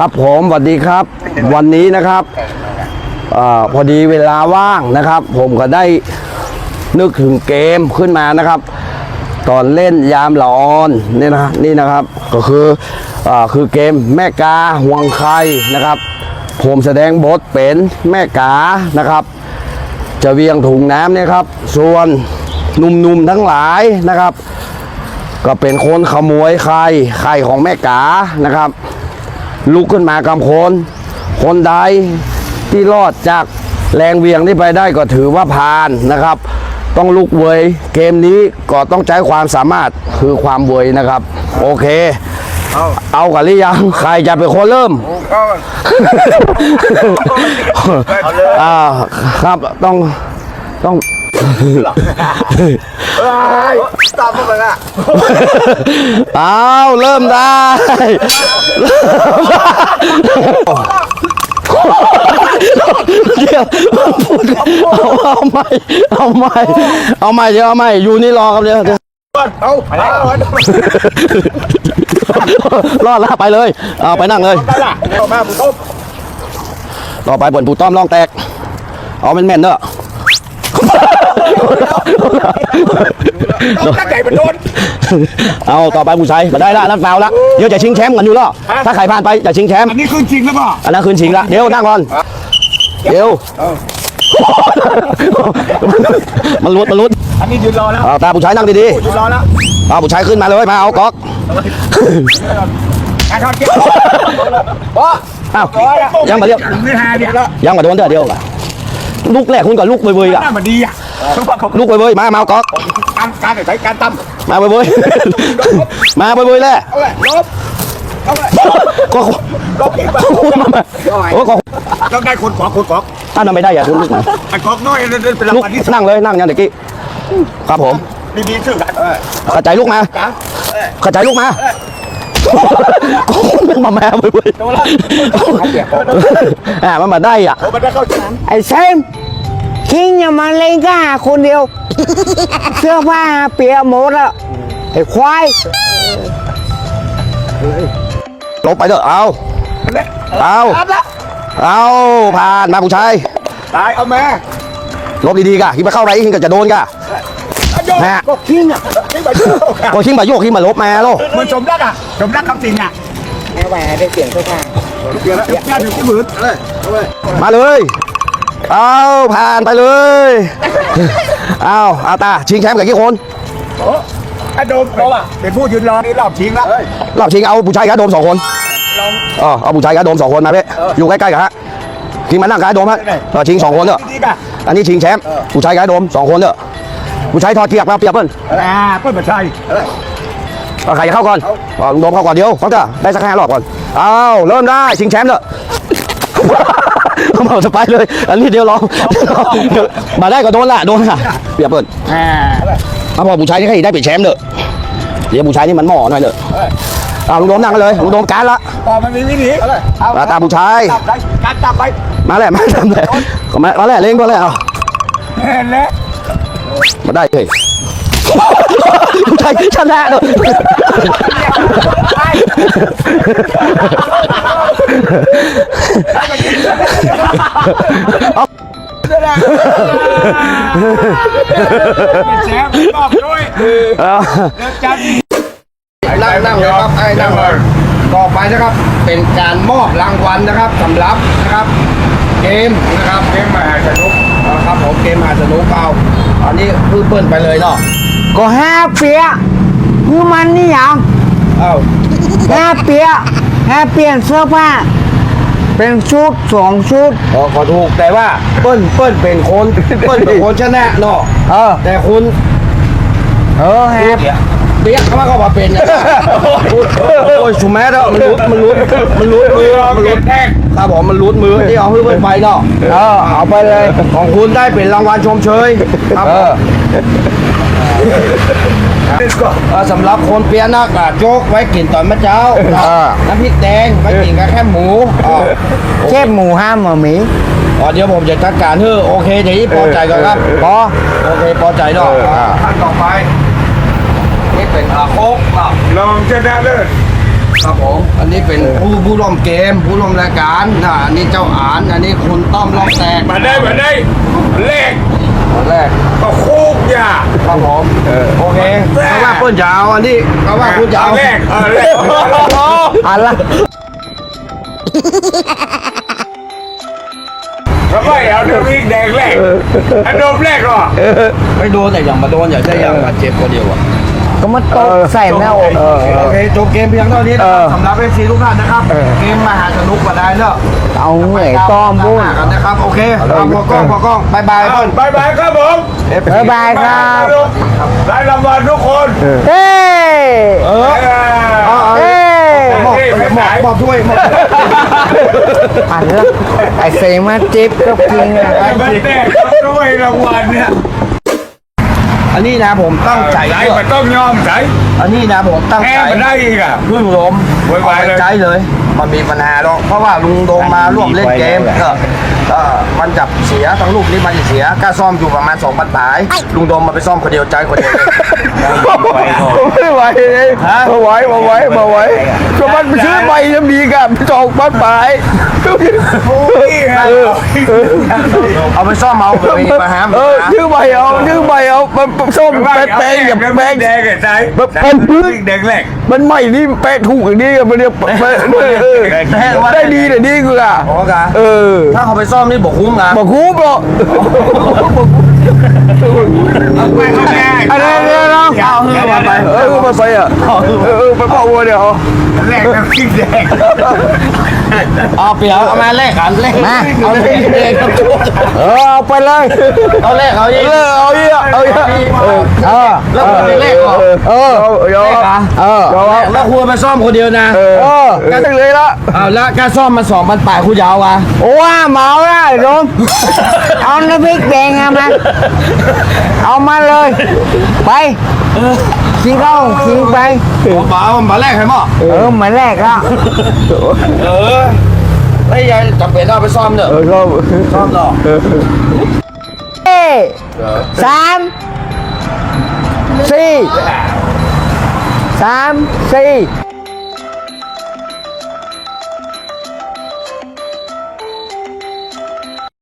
ครับผมสวัสดีครับ วันนี้นะครับอพอดีเวลาว่างนะครับ ผมก็ได้นึกถึงเกมขึ้นมานะครับ ตอนเล่นยามหลอนนี่นะนี่นะครับก็คืออคือเกมแม่กาห่วงไข่นะครับ ผมแสดงบทเป็นแม่กานะครับ จะเวียงถุงน้ำเนี่ยครับ ส่วนหนุ่มๆทั้งหลายนะครับ ก็เป็นคนขโมยไข่ไข่ของแม่กานะครับ ลุกขึ้นมากำคนคนใดที่รอดจากแรงเวียงที่ไปได้ก็ถือว่าผ่านนะครับ ต้องลุกเวยเกมนี้ก็ต้องใช้ความสามารถคือความเวยนะครับ โอเค เอากันหรือยังใครจะเป็นคนเริ่มอ่าครับต้องต้อง ตามพวกมันอะเอาเริ่มได้เดี๋ยวพูดเอาเอาไม่เอาไม่เอาไม่เดี๋ยวเอาไม่อยู่นี่รอครับเดี๋ยวเดี๋ยวเอาเอาเอารอดแล้วไปเลยเอาไปนั่งเลยไปล่ะเอามาผมต้มต่อไปบนปูต้อมลองแตกเอาแม่นๆเนอะ ตั้งใจมันโดนเอาต่อไปผู้ชายมาได้ละนั่นฟาวละเดี๋ยวจะชิงแชมป์กันอยู่แล้วถ้าใครผ่านไปจะชิงแชมป์อันนี้คือจริงแล้วป่ะอันนั้นคืนชิงละเดี๋ยวนั่งก่อนเดี๋ยวมันรุดมันรุดอันนี้ยืนรอแล้วเอาตาผู้ชายนั่งดียืนรอแล้วๆเอาผู้ชายขึ้นมาเลยมาเอาก๊อกการทอดเก็บอ้อ้าวยังมาเรียกยังมาโดนเถอะเดียวลูกแรกคุณกับลูกเบยๆอะน้ามันดีอะ ทุกคนลูกเบยๆมามาเอาก๊อกการการใช้การตั้มมาเบยๆมาเบยๆแหละเอาเลยลบเอาเลยก็ลบอีกแบบมามาโอ้ก็ต้องได้คนขอคนขอถ้าทำไม่ได้อย่าคุณลูกมาไอ้ขอน้อยเป็นรางลูกวัลที่นั่งเลยนั่งอย่างเด็กกี้ครับผมดีๆชื่อกันเออกระจายลูกมาจ้ากระจายลูกมาก็มาแม่เว้ยตัวละเขาเปียกผมอ่ามันมาได้อะผมไม่ได้เข้าสนามไอ้เซม คิงอย่ามาเล่นก้าคนเดียว เสื้อผ้าเปียกหมดอะไอ้ควายลบไปเถอะเอาเอารับละเอาผ่านมาผู้ชายตายเอาแม่ลบดีๆกะคิดมาเข้าไรคิงก็จะโดนกะแม่ก็คิงอะคิงไปดูก็คิงมาโยกคิงมาลบมาโลมันสมรักอะสมรักคำจริงอะไอ้แหวได้เสียงเสื้อผ้าเปลี่ยนแล้วเปลี่ยนถึงที่มือเลยเอาเลยมาเลย เอาผ่านไปเลยเอาอาตาชิงแชมป์กับกี่คนโอ้ไอ้โดมเป็นผู้ยืนรอนี่รอบชิงแล้วรอบชิงเอาผู้ชายกับโดมสองคนลองอ๋อเอาผู้ชายกับโดมสองคนมาเพ่อยู่ใกล้ๆกันฮะคิงมานั่งกับไอ้โดมฮะเออชิงสองคนเถอะดีๆป่ะอันนี้ชิงแชมป์ผู้ชายกับไอ้โดมสองคนเถอะผู้ชายทอดเกียบมาเปียบเปิ้ลอ่าเปิ้ลมาชัยเอาใครจะเข้าก่อนเอาลุงโดมเข้าก่อนเดียวฟังเถอะได้สักห้ารอบก่อนเอาเริ่มได้ชิงแชมป์เถอะ เอาจะไปเลย อันนี้เดียวลองเดี๋ยวมาได้ก็โดนละโดนละเปียบเปิ้ลอ่าเอาพอผู้ชายนี่ให้ได้เป็นแชมป์เถอะเดี๋ยวผู้ชายนี่มันหม้อหน่อยเถอะเอาลุงโดมนั่งกันเลยลุงโดมการละพอมันมีวิธีเอามาตามผู้ชายจับได้การจับไปมาแล้วมาทำเลยมามาแล้วเล่งก็แล้วเห็นแล้วมาได้เลย ผู้ชายชนะเลยแชมป์รอบด้วยเอเริ่มจับนั่งนั่งเลยครับไอ้นั่งเลยต่อไปนะครับ เป็นการมอบรางวัลนะครับสำหรับนะครับ เกมนะครับเกมมาสนุกเอาครับผมเกมมหาสนุกเปล่าอันนี้คือเปิ้ลไปเลยเนาะ ก็ห้าเปียกคือมันนี่หยังเอ้าห้าเปียกห้าเปลี่ยนเสื้อผ้า เป็นชุดสองชุด ขอขอถูกแต่ว่าเปิ้ลเปิ้ลเป็นคนเปิ้ลเป็นคนชนะเนาะเออ แต่คุณเออห้าเปียกเขาว่าเขามาเป็นอย่างนั้นโอ้ยชุมแม่เนาะมันรุดมันรุดมันรุดมือมันรุดแทงครับผมมันรุดมือที่เอาเพื่อนไปเนาะเออเอาไปเลยของคุณได้เป็นรางวัลชมเชยครับผม เอ่อสำหรับคนเปียนักอะโจ๊กไว้กินตอนมะเจ้าเออน้ำพริกแดงไว้กินกับแค่หมูอ๋อเชฟหมูห้ามหมาหมีอ๋อเดี๋ยวผมจะจัดการเฮ้อโอเคเดี๋ยวนี้พอใจก่อนครับพอโอเคพอใจเนาะท่านต่อไปนี่เป็นอาโคกเนาะลองชนะเลิศครับผม อันนี้เป็นผู้ผู้ร่วมเกม ผู้ร่วมรายการนะอันนี้เจ้าอาน อันนี้คุณต้อมลองแตกมาได้มาได้เลขตอน แรกก็คุกอย่าครับผมโอเคเขาว่าเปิ้นจะเอาอันนี้เขาว่าคุณจะเอาเลขเออเลขอันละแล้วก็เอาเดี๋ยววิ่งแดงแรกอันโดมแรกหรอไม่โดนแต่อย่างมาโดนอย่าใช่อย่างบาดเจ็บคนเดียวอะ ก็มาตกใส่หน้าอก โอเคจบเกมเพียงเท่านี้นะครับสำหรับเอฟซีทุกท่านนะครับ เกมมหาสนุกมาได้เนอะเอาเหนื่อยต้อมบุ้นกันนะครับโอเคเอาพอกล้องพอกล้องบายบายเปิ้ลบายบายครับผมบ๊ายบายครับได้รางวัลทุกคนเฮ้ยเออเฮ้ยมอบมอบมอบถ้วยมอบถ้วยอันละไอเซมาจิ๊บก็กินอะไม่แน่ด้วยรางวัลเนี่ย อันนี้นะผมตั้งใจใจมันต้องยอมใจอันนี้นะผมตั้งแพ้ใจมันได้อีกอะ พึ่งลมโวยวายเลย ใจเลยมันมีปัญหาหรอกเพราะว่าลุงโดมมาร่วมเล่นเกมก็ก็มันจับเสียทั้งลูกนี่มันจะเสียค่าซ่อมอยู่ประมาณ2,000บาทลุงโดมมาไปซ่อมคนเดียวใจคนเดียวเลย ไม่ไหวเลยมาไหวมาไหวมาไหวก็มันไปซื้อใบน้ำดีกับจอกบ้านปลายเอาไปซ่อมเอาไปมาหาเออซื้อใบเอาซื้อใบเอามันส้มแปะแปงกับแปงแดงกับใจเป็นพื้นแดงแรกมันใหม่นี่แปะถูกอย่างนี้มันเนี่ยแปะเออได้ดีแต่ดีกูอะโอ้กะเออถ้าเขาไปซ่อมนี่บอกคุ้มนะบอกคูบหรอกไม่เข้าแน่อะไรเนี่ยนะ เอาเฮือมาไปเออมาใส่อะเออไปพ่อวัวเดี๋ยว แรกน้ำพริกแดงเอาเปียเอามาแลกกันแลกมาเอาเลขเลขเออเอาไปเลยเอาเลขเอาอีกเออเอาอีกเอาอีกเออเออแล้วคนเลขเหรอเออเอาเอาเลขเหรอเออเอาแล้วครัวไปซ่อมคนเดียวนะเออกันเลยละเอาแล้วการซ่อมมันสองพันปลายคุณยาววะโอ้ว่าเมาได้รมเอาน้ำพริกแดงเอามาเอามาเลยไปกินข้าวกินไปป๋ามันมาแลกให้หมอเออมาแรกแล้วเออไอ้ยายจำเป็นต้องเอาไปซ่อมเนอะเออก็ซ่อมเนาะเอ้ยสามสี่สามสี่